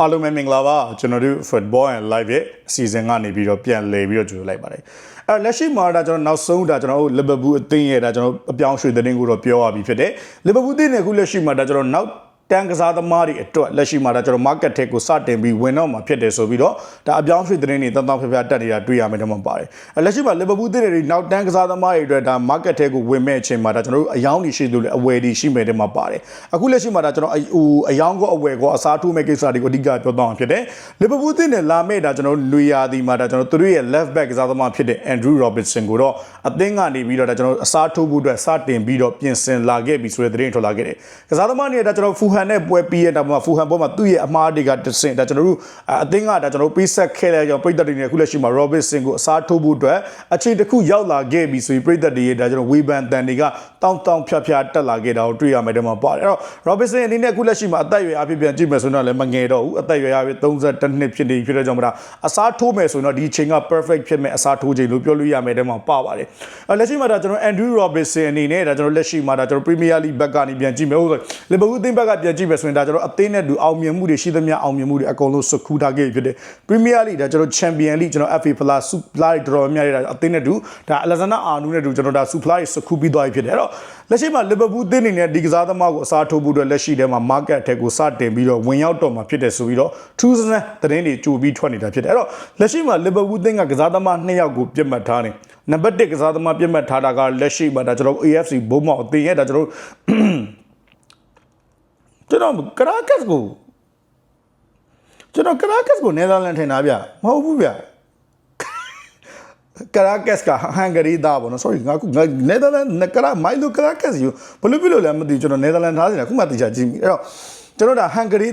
အားလုံးပဲမင်္ဂလာပါကျွန်တော်တို့ Football and Live ရဲ့အစီအစဉ်ကနေပြီးတော့ပြန်လည်ပြီးတော့ကြိုလိုက်ပါတယ်အဲလက်ရှိမှာဒါကျွန်တော်နောက်ဆုံးဒါကျွန်တော်တို့ Liverpool အသင်းရဲ့ဒါကျွန်တော်အပြောင်းရွှေ့တဲ့တင်းကိုတော့ပြောရပြီဖြစ်တယ် Liverpool အသင်းနဲ့အခုလက်ရှိမှာဒါကျွန်တော်နောက် တန်ကစားသမားတွေအတွက်လက်ရှိမှာဒါကျွန်တော် market ထက်ကိုစတင်ပြီးဝင်တော့မှာဖြစ်တယ်ဆိုပြီးတော့ဒါအပြောင်းရွှေ့တဲ့တင်းတွေတန်တောင်ဖျက်ဖျက်တက်နေတာတွေ့ရမယ်တော့မှပါတယ်အဲလက်ရှိမှာ Liverpool အသင်းတွေနောက်တန်ကစားသမားတွေအတွက်ဒါ market ထက်ကိုဝင်မဲ့အချိန်မှာဒါကျွန်တော်တို့အယောင်းတွေရှိလို့လေအဝယ်တွေရှိမယ်တဲ့မှာပါတယ်အခုလက်ရှိမှာဒါကျွန်တော်ဟိုအယောင်းကောအဝယ်ကောအစားထိုးမဲ့ကိစ္စတွေကိုအဓိကပြောတော့မှာဖြစ်တယ် Liverpool အသင်းနဲ့လာမဲ့ဒါကျွန်တော်တို့လူရာဒီမှာဒါကျွန်တော်တို့ရဲ့ left back ကစားသမားဖြစ်တဲ့ Andrew Robertson ကိုတော့အသင်းကနေပြီးတော့ဒါကျွန်တော်တို့အစားထိုးဖို့အတွက်စတင်ပြီးတော့ပြင်ဆင်လာခဲ့ပြီဆိုတဲ့သတင်းထွက်လာခဲ့တယ်ကစားသမားတွေဒါကျွန်တော်ဖူဟန်နဲ့ပွဲပြီးရတဲ့မှာဖူဟန်ပေါ်မှာသူ့ရဲ့အမားတွေကတဆင့်ဒါကျွန်တော်တို့အသင်းကဒါကျွန်တော်တို့ပေးဆက်ခဲ့တဲ့ကြောင့်ပြည်သက်တွေနဲ့အခုလက်ရှိမှာ Robertson ကိုအစားထိုးဖို့အတွက်အချိန်တစ်ခုရောက်လာခဲ့ပြီဆိုပြီးပြည်သက်တွေရဲ့ဒါကျွန်တော်ဝေဘန်တန်တွေက တောင်းတောင်းဖြတ်ဖြတ်တက်လာခဲ့တာကိုတွေ့ရမယ်တဲ့မှာပါတယ်အဲ့တော့ Robertson အနေနဲ့အခုလက်ရှိမှာအသက်အရွယ်အဖြစ်ပြန်ကြည့်မယ်ဆိုတော့လည်းမငယ်တော့ဘူးအသက်အရွယ်အဖြစ်32နှစ်ဖြစ်နေဖြစ်တဲ့ကြောင့်မလားအစားထိုးမယ်ဆိုတော့ဒီချိန်က perfect ဖြစ်မယ်အစားထိုးချိန်လို့ပြောလို့ရမယ်တဲ့မှာပါပါတယ်အဲ့လက်ရှိမှာဒါကျွန်တော် Andrew Robertson အနေနဲ့ဒါကျွန်တော်လက်ရှိမှာဒါကျွန်တော် Premier League ဘက်ကနေပြန်ကြည့်မယ်ဟုတ်ဆို Liverpool အသင်းဘက်ကပြန်ကြည့်မယ်ဆိုရင်ဒါကျွန်တော်အသင်းနဲ့တူအောင်မြင်မှုတွေရှိသမျှအောင်မြင်မှုတွေအကုန်လုံးစကူထားခဲ့ဖြစ်တယ် Premier League ဒါကျွန်တော် Champion League ကျွန်တော် FA Plus Super League တော်တော်များများအသင်းနဲ့တူဒါ Alexander Arnold နဲ့တူကျွန်တော်ဒါ Super League စကူပြီးသွားပြီဖြစ်တယ်အဲ့တော့လက်ရှိမှာ Liverpool အသင်းအနေနဲ့ဒီကစားသမားကိုအစားထိုးဖို့အတွက်လက်ရှိထဲမှာ market ထက်ကိုစတင်ပြီးတော့ဝင်ရောက်တော့မှာဖြစ်တယ်ဆိုပြီးတော့ True စနသတင်းတွေကြိုပြီးထွက်နေတာဖြစ်တယ်အဲ့တော့လက်ရှိမှာ Liverpool အသင်းကကစားသမား2ယောက်ကိုပြတ်မှတ်ထားတယ်နံပါတ်1ကစားသမားပြတ်မှတ်ထားတာကလက်ရှိမှာဒါကျွန်တော် AFC ဘုံမောက်အသင်းရဲ့ဒါကျွန်တော်ကျွန်တော်ကရာကတ်ကိုကျွန်တော်ကရာကတ်ကိုနယ်သာလန်ထင်တာဗျမဟုတ်ဘူးဗျ ကရာကတ်ကဟန်ဂရီသားပေါ့နော် sorry ငါကနယ်သာလန်ကရာမိုင်လိုကရာကတ်ယူဘယ်လိုဖြစ်လို့လဲမသိဘူးကျွန်တော်နယ်သာလန်ထားနေတာခုမှတေချာကြည့်မိအဲ့တော့ ကျွန်တော်ဒါဟန်ဂရီ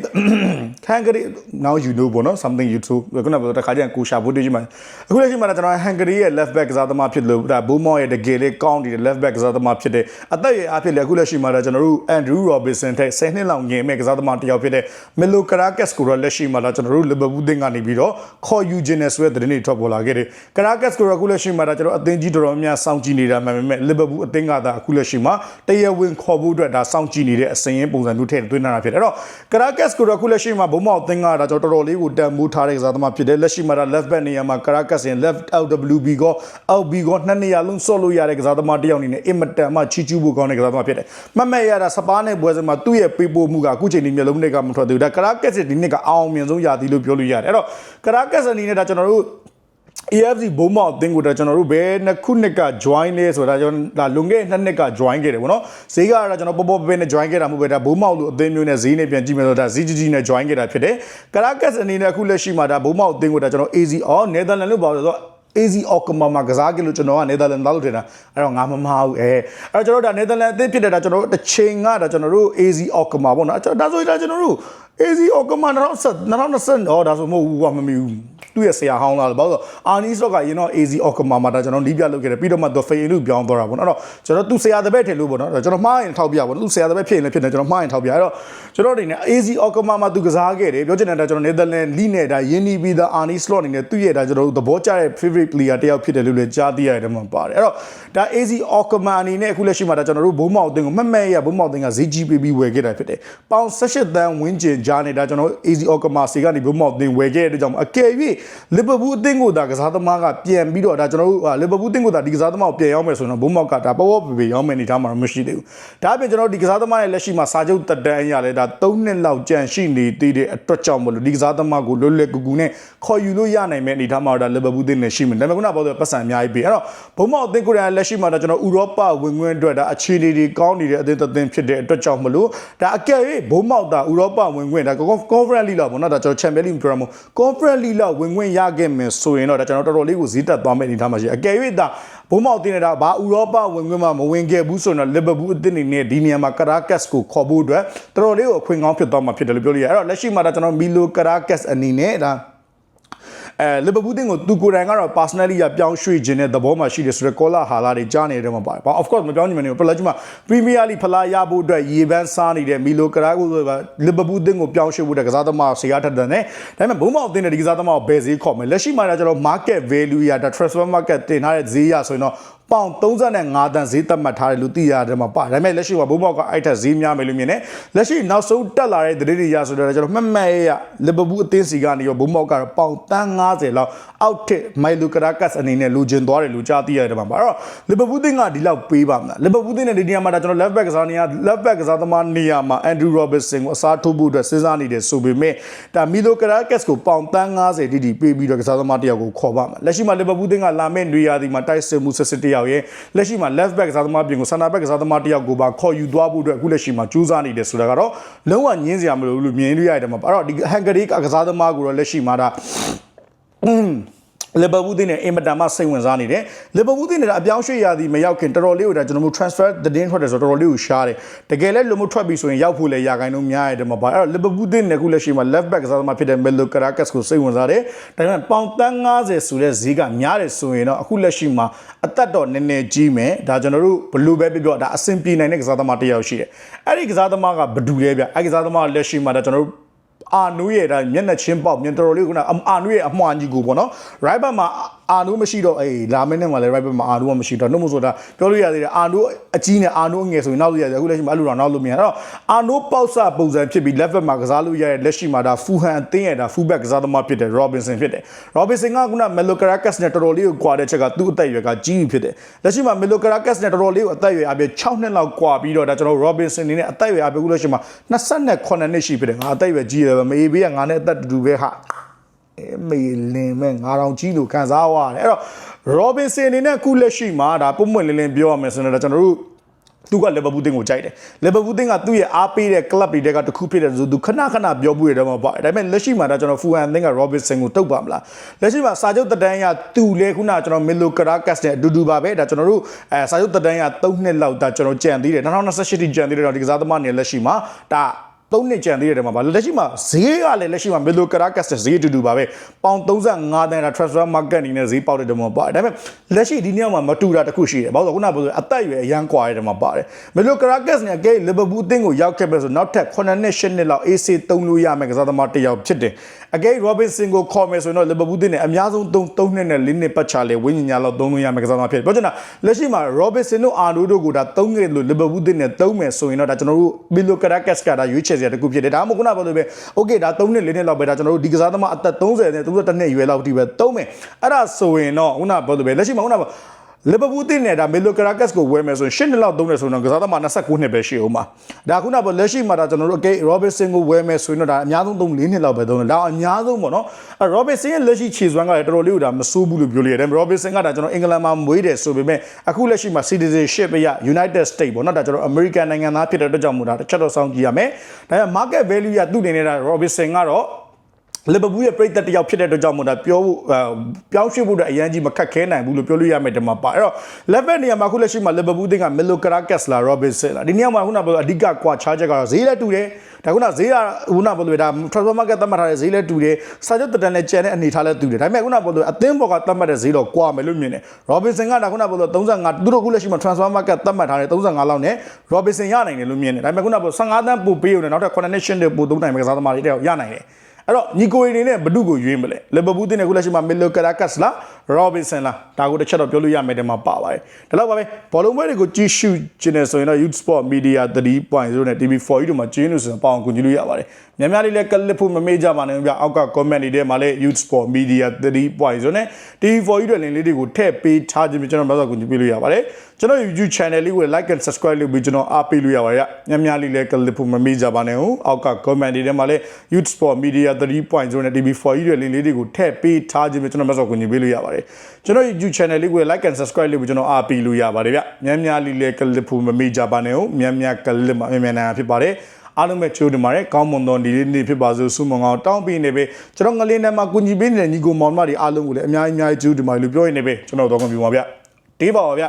ဟန်ဂရီ now you know ပေါ့နော် something you too ခုနကပြောတခါကျရင်ကိုရှာဖို့တေးကြည့်မှာအခုလက်ရှိမှာကျွန်တော်ဟန်ဂရီရဲ့ left back ကစားသမားဖြစ်လို့ဒါဘူမော့ရဲ့တကယ်လေးကောင်းနေတဲ့ left back ကစားသမားဖြစ်တဲ့အသက်ရဲ့အားဖြင့်လည်းအခုလက်ရှိမှာကျွန်တော်တို့ Andrew Robertson ထက်10နှစ်လောက်ငယ်မဲ့ကစားသမားတစ်ယောက်ဖြစ်တဲ့ Melo Caracas ကိုတော့လက်ရှိမှာကျွန်တော်တို့ Liverpool သင်းကနေပြီးတော့ခေါ်ယူခြင်းနဲ့ဆိုတဲ့သတင်းတွေထွက်ပေါ်လာခဲ့တယ် Caracas ကိုတော့အခုလက်ရှိမှာကျွန်တော်အသင်းကြီးတော်တော်များစောင့်ကြည့်နေတာမှန်ပေမဲ့ Liverpool အသင်းကသာအခုလက်ရှိမှာတရားဝင်ခေါ်ဖို့အတွက်ဒါစောင့်ကြည့်နေတဲ့အစရင်ပုံစံမျိုးထည့်သွင်းလာတာဖြစ်တယ်အဲ့တော့ Caracas ကိုတော့အခုလက်ရှိမှာဘုံမောက်သင်းကဒါကျွန်တော်တော်တော်လေးကိုတန်မိုးထားတဲ့ကစားသမားဖြစ်တယ်လက်ရှိမှာဒါ left back နေရာမှာ Caracas ရင် left out WB ကို out B ကိုနှစ်နေရာလုံးဆော့လို့ရတဲ့ကစားသမားတစ်ယောက်အနေနဲ့အင်မတန်မှချီကျူးဖို့ကောင်းတဲ့ကစားသမားဖြစ်တယ်။မမက်ရတာစပါးနဲ့ပွဲစမှာသူ့ရဲ့ပေးပို့မှုကအခုချိန်ဒီမျိုးလုံးတွေကမထွက်သေးဘူး။ဒါ Caracas ဒီနှစ်ကအောင်မြင်ဆုံးရာသီလို့ပြောလို့ရတယ်။အဲ့တော့ Caracas အနေနဲ့ဒါကျွန်တော်တို့ AFC ဘုံမောက်အသင်းကိုတော့ကျွန်တော်တို့ဘယ်နှစ်ခုနှစ်က join လဲဆိုတာကျွန်တော်ဒါလွန်ခဲ့တဲ့နှစ်နှစ်က join ခဲ့တယ်ဗောနော်ဈေးကတော့ကျွန်တော်ပေါ်ပေါ်ပဲနဲ့ join ခဲ့တာမဟုတ်ပဲဒါဘုံမောက်လို့အသင်းမျိုးနဲ့ဈေးနဲ့ပြန်ကြည့်မယ်ဆိုတော့ဒါဈေးကြီးကြီးနဲ့ join ခဲ့တာဖြစ်တယ်ကရာကတ်အနေနဲ့အခုလက်ရှိမှာဒါဘုံမောက်အသင်းကိုတော့ကျွန်တော် AZ or Netherlands လို့ပြောလို့ဆိုတော့ AZ Okama မှာကစားကြလို့ကျွန်တော်ကနေသာလန်သားလို့ထင်တာအဲ့တော့ငါမမဟုတ်အဲအဲ့တော့ကျွန်တော်ဒါနေသာလန်အသင်းဖြစ်တဲ့ဒါကျွန်တော်တို့တစ်ချိန်ကဒါကျွန်တော်တို့ AZ Okama ပေါ့နော်ဒါဆိုရင်ဒါကျွန်တော်တို့ AZ Okama 2020 2020ဟောဒါဆိုမဟုတ်ဘူးကွာမမီဘူး သူ့ရဲ့ဆရာဟောင်းလာတယ်ဘာလို့အာနီဆော့ကရင်တော့ AZ Okama မှာဒါကျွန်တော်နီးပြလုပ်ခဲ့တယ်ပြီးတော့မှသူဖေးလူပြောင်းသွားတာပေါ့နော်အဲ့တော့ကျွန်တော်သူဆရာတပည့်ထင်လို့ပေါ့နော်ကျွန်တော်မှားရင်ထောက်ပြပေါ့သူဆရာတပည့်ဖြစ်ရင်လည်းဖြစ်နေကျွန်တော်မှားရင်ထောက်ပြအဲ့တော့ကျွန်တော်အနေနဲ့ AZ Okama မှာသူကစားခဲ့တယ်ပြောချင်တာကျွန်တော်နေသာလန်လိနဲ့ဒါယင်းနီးပြီးသားအာနီဆော့အနေနဲ့သူ့ရဲ့ဒါကျွန်တော်တို့သဘောကျတဲ့ favorite player တယောက်ဖြစ်တယ်လို့လည်းကြားသိရတယ်မှာပါတယ်အဲ့တော့ဒါ AZ Okama အနေနဲ့အခုလက်ရှိမှာဒါကျွန်တော်တို့ဘုံမောက်အသင်းကိုမမက်ရဘုံမောက်အသင်းကဈေးကြီးပေးပြီးဝယ်ခဲ့တာဖြစ်တယ်ပေါင်18တန်းဝင်းကျင်ကြားနေတာကျွန်တော် AZ Okama စီကနေဘုံမောက်အသင်းဝယ်ခဲ့တဲ့အတွက်ကြောင့်အကယ်၍ Liverpool အသင်းကိုဒါကစားသမားကပြန်ပြီးတော့ဒါကျွန်တော်တို့ Liverpool အသင်းကိုဒါဒီကစားသမားကိုပြန်ရောက်မယ်ဆိုတော့ဘုံမောက်ကဒါပေါ်ပေါ်ပေပေရောက်မယ်အနေထားမှာမရှိသေးဘူးဒါအပြင်ကျွန်တော်ဒီကစားသမားရဲ့လက်ရှိမှာစာချုပ်တက်တန်းရလဲဒါ3နှစ်လောက်ကြန့်ရှိနေသေးတဲ့အတွက်ကြောင့်မလို့ဒီကစားသမားကိုလွတ်လပ်ကူကူနဲ့ခေါ်ယူလို့ရနိုင်မယ့်အနေထားမှာဒါ Liverpool အသင်းနဲ့ရှိမယ်ဒါပေမဲ့ခုနကပြောတဲ့ပတ်စံအများကြီးပေးအဲ့တော့ဘုံမောက်အသင်းကိုယ်တိုင်လက်ရှိမှာဒါကျွန်တော်ဥရောပဝင်ခွင့်အတွက်ဒါအခြေအနေတွေကောင်းနေတဲ့အသင်းတစ်သင်းဖြစ်တဲ့အတွက်ကြောင့်မလို့ဒါအကယ်၍ဘုံမောက်တာဥရောပဝင်ခွင့်ဒါ Conference League လောက်ပေါ့နော်ဒါကျွန်တော် Champions League ပြောရမို့ Conference League လောက်ဝင်ခွင့်ရခဲ့မယ်ဆိုရင်တော့ဒါကျွန်တော်တော်တော်လေးကိုဈေးတက်သွားမယ့်အနေထားမှာရှိအကယ်၍ဒါဘုံမောက်တင်နေတာဘာဥရောပဝင်ခွင့်မှမဝင်ခဲ့ဘူးဆိုတော့ Liverpool အသင်းနေနဲ့ဒီနေရာမှာ Caracas ကိုခေါ်ဖို့အတွက်တော်တော်လေးကိုအခွင့်ကောင်းဖြစ်သွားမှာဖြစ်တယ်လို့ပြောလို့ရတယ်အဲ့တော့လက်ရှိမှာဒါကျွန်တော် Milo Caracas အနေနဲ့ဒါ အဲလီဗာပူးတင်းကိုသူကိုယ်တိုင်ကတော့ personally ရပြောင်းရွှေ့ခြင်းတဲ့သဘောမှရှိတယ်ဆိုတော့ collar ဟာလာတွေကြားနေတယ်မှာပါတယ်။ of course မပြောင်းချင်မနေဘူး။ပလက်ကြီးမှာ Premier League ဖလားရဖို့အတွက်ရေပန်းစားနေတဲ့မီလိုကရာကိုဆိုတာလီဗာပူးတင်းကိုပြောင်းရွှေ့ဖို့တဲ့ကစားသမားဆေးရထက်တဲ့နဲ့ဒါပေမဲ့ဘုံမောက်အသင်းတဲ့ဒီကစားသမားကိုဘယ်ဈေးခေါ်မလဲ။လက်ရှိမှာတော့ကျွန်တော် market value ရတာ transfer market တင်ထားတဲ့ဈေးရဆိုရင်တော့ ပေါင်35တန်ဈေးသတ်မှတ်ထားတယ်လို့သိရတယ်မှာပါဒါပေမဲ့လက်ရှိမှာဘုံဘောက်ကအဲ့ထက်ဈေးများမယ်လို့မြင်တယ်လက်ရှိနောက်ဆုံးတက်လာတဲ့သတင်းတွေရဆိုတော့ကျွန်တော်မှတ်မှတ်ရရလီဗာပူးအသင်းစီကနေရောဘုံဘောက်ကတော့ပေါင်တန်း90လောက်အောက်ထစ်မိုင်လူကရာကတ်အနေနဲ့လူကျင်သွားတယ်လို့ကြားသိရတယ်မှာပါအဲ့တော့လီဗာပူးသင်းကဒီလောက်ပေးပါမလားလီဗာပူးသင်းနဲ့ဒီနေရာမှာဒါကျွန်တော် left back ကစားနေရ left back ကစားသမားနေရာမှာ Andrew Robertson ကိုအစားထိုးဖို့အတွက်စဉ်းစားနေတယ်ဆိုပေမဲ့ဒါမီလိုကရာကတ်ကိုပေါင်တန်း90တိတိပေးပြီးတော့ကစားသမားတစ်ယောက်ကိုခေါ်ပါမှာလက်ရှိမှာလီဗာပူးသင်းကလာမယ့်နေရာဒီမှာတိုက်စစ်မှုစစ်စစ်တစ်ယောက်ရဲ့လက်ရှိမှာ left back ကစားသမားပြင်ကို center back ကစားသမားတစ်ယောက်ကိုပါခေါ်ယူသွားဖို့အတွက်အခုလက်ရှိမှာကြိုးစားနေတယ်ဆိုတာကတော့လုံးဝညင်းစရာမလိုဘူးလို့မြင်လို့ရတယ်မှာအဲ့တော့ဒီဟန်ဂရီကကစားသမားကိုတော့လက်ရှိမှာဒါ လီဗာပူးတင်းနဲ့အင်မတန်မှစိတ်ဝင်စားနေတယ်လီဗာပူးတင်းနဲ့အပြောင်းရွှေ့ရသည်မရောက်ခင်တော်တော်လေးကိုဒါကျွန်တော်တို့ transfer သတင်းထွက်တယ်ဆိုတော့တော်တော်လေးကိုရှားတယ်တကယ်လဲလုံမထွက်ပြီဆိုရင်ရောက်ဖို့လဲရာခိုင်နှုန်းများရတယ်မှာပါအဲ့တော့လီဗာပူးတင်းနဲ့အခုလက်ရှိမှာ left back ကစားသမားဖြစ်တဲ့ Melo Caracas ကိုစိတ်ဝင်စားတယ်ဒါပေမဲ့ပေါင်တန်း90ဆိုတဲ့ဈေးကများတယ်ဆိုရင်တော့အခုလက်ရှိမှာအသက်တော့နည်းနည်းကြီးမယ်ဒါကျွန်တော်တို့ဘလူးပဲပြောပြောဒါအဆင်ပြေနိုင်တဲ့ကစားသမားတစ်ယောက်ရှိတယ်အဲ့ဒီကစားသမားကဘဒူလဲဗျအဲ့ဒီကစားသမားလက်ရှိမှာဒါကျွန်တော်တို့ အာနူးရဲ့ဒါမျက်နှာချင်းပေါက်မျက်တော်တော်လေးကအာနူးရဲ့အမွှာကြီးကိုပေါ့နော် right back မှာ အာနူးမရှိတော့အေးလာမင်းနဲ့မှာလည်း right back မှာအာနူးကမရှိတော့နှုတ်မဆိုတာပြောလို့ရသေးတယ်အာနူးအကြီးနဲ့အာနူးငယ်ဆိုရင်နောက်လို့ရတယ်အခုလက်ရှိမှာအဲ့လိုတော့နောက်လို့မရတော့အာနူးပေါက်စပုံစံဖြစ်ပြီး left back မှာကစားလို့ရတဲ့လက်ရှိမှာဒါဖူဟန်အသင်းရဲ့ဒါ full back ကစားသမားဖြစ်တဲ့ Robinson ဖြစ်တယ် Robinson ကခုန Melo Caracas နဲ့တော်တော်လေးကိုကွာတဲ့ချက်ကသူ့အသက်အရွယ်ကကြီးပြီဖြစ်တယ်လက်ရှိမှာ Melo Caracas နဲ့တော်တော်လေးကိုအသက်အရွယ်အပြည့်6နှစ်လောက်ကွာပြီးတော့ဒါကျွန်တော် Robinson နေနဲ့အသက်အရွယ်အပြည့်ခုလက်ရှိမှာ28နှစ်ရှိဖြစ်တယ်ငါအသက်အရွယ်ကြီးတယ်ပဲမေးဘေးကငါနဲ့အသက်တူတူပဲဟာ အဲမေလင်မဲ့9000ကြီးလို့ခံစားရတယ်အဲ့တော့ Robinson အနေနဲ့အခုလက်ရှိမှာဒါပုံမှန်လင်းလင်းပြောရမယ်ဆိုတော့ကျွန်တော်တို့သူကလီဗာပူးတင်းကိုကြိုက်တယ်လီဗာပူးတင်းကသူ့ရဲ့အားပေးတဲ့ club တွေကတခုဖြစ်တဲ့ဆိုသူခဏခဏပြောမှုရတော့မှာပါဒါပေမဲ့လက်ရှိမှာဒါကျွန်တော်ဖူဟန်အသင်းက Robinson ကိုတုတ်ပါမလားလက်ရှိမှာစာချုပ်တက်တန်းရသူလေခုနကျွန်တော် Milo Caracas နဲ့အတူတူပါပဲဒါကျွန်တော်တို့အဲစာချုပ်တက်တန်းရ3နှစ်လောက်ဒါကျွန်တော်ကြံသေးတယ်2028တိကြံသေးတယ်တော့ဒီကစားသမားနေလက်ရှိမှာဒါ သုံးနှစ်ကြံသေးတယ်မှာဗာလက်ရှိမှာဈေးကလည်းလက်ရှိမှာမီလိုကရာကတ်ဈေးတူတူပါပဲပေါင်35တန်းတာ transfer market အနေနဲ့ဈေးပေါက်တဲ့တမှာပါဒါပေမဲ့လက်ရှိဒီနေ့မှာမတူတာတစ်ခုရှိတယ်ဘာလို့လဲခုနကပြောအသက်အရွယ်အရန်ကွာတဲ့တမှာပါတယ်မီလိုကရာကတ်နဲ့အကဲလီဗာပူးအသင်းကိုရောက်ခဲ့ပဲဆိုနောက်ထပ်9နှစ်10နှစ်လောက် AC သုံးလို့ရမယ်ကစားသမားတစ်ယောက်ဖြစ်တယ်အကဲ Robinson ကိုခေါ်မယ်ဆိုရင်တော့လီဗာပူးအသင်းနဲ့အများဆုံး3 3နှစ်နဲ့4နှစ်ပတ်ချလေဝင်းညာလောက်သုံးလို့ရမယ်ကစားသမားဖြစ်တယ်ပြောချင်တာလက်ရှိမှာ Robinson တို့ Arno တို့ကိုဒါသုံးခဲ့လို့လီဗာပူးအသင်းနဲ့သုံးမယ်ဆိုရင်တော့ဒါကျွန်တော်တို့မီလိုကရာကတ်ကဒါရွေးချယ်စရာတစ်ခုဖြစ်တယ်ဒါမှမဟုတ်ခုနကပြောလို့ပဲ okay ဒါ3နှစ်4နှစ်လောက်ပဲဒါကျွန်တော်တို့ဒီကစားသမားအသက်30နဲ့31နှစ်အရွယ်လောက်ထိပဲသုံးမယ်အဲ့ဒါဆိုရင်တော့ခုနကပြောလို့ပဲလက်ရှိမှာခုနက လီဗာပူးတင်းနဲ့ဒါမီလိုကရာကတ်ကိုဝယ်မယ်ဆိုရင်10နှစ်လောက်သုံးတယ်ဆိုတော့ကစားသမား29နှစ်ပဲရှိအောင်ပါဒါခုနကလက်ရှိမှာဒါကျွန်တော်တို့ okay Robinson ကိုဝယ်မယ်ဆိုရင်တော့ဒါအများဆုံး3 4နှစ်လောက်ပဲသုံးတယ်ဒါအများဆုံးပေါ့နော်အဲ Robinson ရဲ့လက်ရှိခြေစွမ်းကလည်းတော်တော်လေးကိုဒါမဆိုးဘူးလို့ပြောလို့ရတယ် Robinson ကဒါကျွန်တော်အင်္ဂလန်မှာမွေးတယ်ဆိုပေမဲ့အခုလက်ရှိမှာ citizenship ရ United States ပေါ့နော်ဒါကျွန်တော် American နိုင်ငံသားဖြစ်တဲ့အတွက်ကြောင့်မို့ဒါတစ်ချက်တော့စောင့်ကြည့်ရမယ်ဒါပေမဲ့ market value ကသူ့အနေနဲ့ဒါ Robinson ကတော့ လီဗာပူးရဲ့ပြည်သက်တစ်ယောက်ဖြစ်တဲ့အတွက်ကြောင့်မို့ဒါပြောဖို့ပြောင်းရွှေ့ဖို့အတွက်အရန်ကြီးမခက်ခဲနိုင်ဘူးလို့ပြောလို့ရမယ်ဒီမှာပါအဲ့တော့ level နေရာမှာခုလက်ရှိမှာလီဗာပူးတင်းက Melo Caracas လာ Robinson လာဒီနေရာမှာခုနကအဓိကကွာခြားချက်ကတော့ဈေးလည်းတူတယ်ဒါခုနဈေးကခုနပြောလို့ဒါ transfer market သတ်မှတ်ထားတဲ့ဈေးလည်းတူတယ်စာချုပ်တက်တန်းနဲ့ကျန်တဲ့အနေထားလည်းတူတယ်ဒါပေမဲ့ခုနပြောလို့အသင်းပေါ်ကသတ်မှတ်တဲ့ဈေးတော့ကွာမယ်လို့မြင်တယ် Robinson ကဒါခုနပြောလို့35သူတို့ခုလက်ရှိမှာ transfer market သတ်မှတ်ထားတဲ့35လောက်နဲ့ Robinson ရနိုင်တယ်လို့မြင်တယ်ဒါပေမဲ့ခုနပြော15တန်းပို့ပေးရုံနဲ့နောက်ထပ်9နှစ်ရှင်းတဲ့ပို့သုံးနိုင်မယ်ကစားသမားတွေတဲ့ရနိုင်တယ် အဲ့တော့ညီကိုရီနေနဲ့ဘဒုကိုရွေးမလဲလီဗာပူးတင်းနဲ့ခုလက်ရှိမှာမီလိုကာရာကတ်လား ရောဘင်ဆန်လားဒါကိုတစ်ချက်တော့ပြောလို့ရမယ်တဲ့မှာပါပါတယ်ဒါတော့ပါပဲဘောလုံးပွဲတွေကိုကြည့်ရှုခြင်းနဲ့ဆိုရင်တော့ Youth Sport Media 3.0နဲ့ TV4 တို့မှာကျင်းလို့ဆိုရင်ပေါအောင်ကူညီလို့ရပါတယ်များများလေးလည်းကလစ်ဖို့မမေ့ကြပါနဲ့ဗျအောက်က comment တွေထဲမှာလည်း Youth Sport Media 3.0နဲ့ TV4 တို့လင်းလေးတွေကိုထည့်ပေးထားခြင်းပြီးကျွန်တော်တို့ကူညီပေးလို့ရပါတယ်ကျွန်တော် YouTube channel လေးကို like and subscribe လုပ်ပြီးကျွန်တော်အားပေးလို့ရပါတယ်များများလေးလည်းကလစ်ဖို့မမေ့ကြပါနဲ့ဟုတ်အောက်က comment တွေထဲမှာလည်း Youth Sport Media 3.0နဲ့ TV4 တို့လင်းလေးတွေကိုထည့်ပေးထားခြင်းပြီးကျွန်တော်တို့ကူညီပေးလို့ရပါတယ်ကျွန်တော် YouTube channel လေးကို like and subscribe လုပ်ပြီးကျွန်တော်အားပေးလို့ရပါတယ်ဗျများများလေးလည်းကလစ်ဖို့မမေ့ကြပါနဲ့ဟုတ်များများကလစ်မှာမြန်မြန်နိုင်ဖြစ်ပါတယ်အားလုံးပဲချိုးတင်ပါတယ်ကောင်းမွန်သောဒီလေးနေ့ဖြစ်ပါစို့ဆုမွန်ကောင်းတောင်းပေးနေပဲကျွန်တော်ငလေးနဲ့မှာကုညီပေးနေတဲ့ညီကိုမောင်မတွေအားလုံးကိုလည်းအများကြီးအများကြီးကျူးတင်ပါတယ်လို့ပြောရနေပဲကျွန်တော်တော့ကွန်ပျူတာဗျတေးပါပါဗျ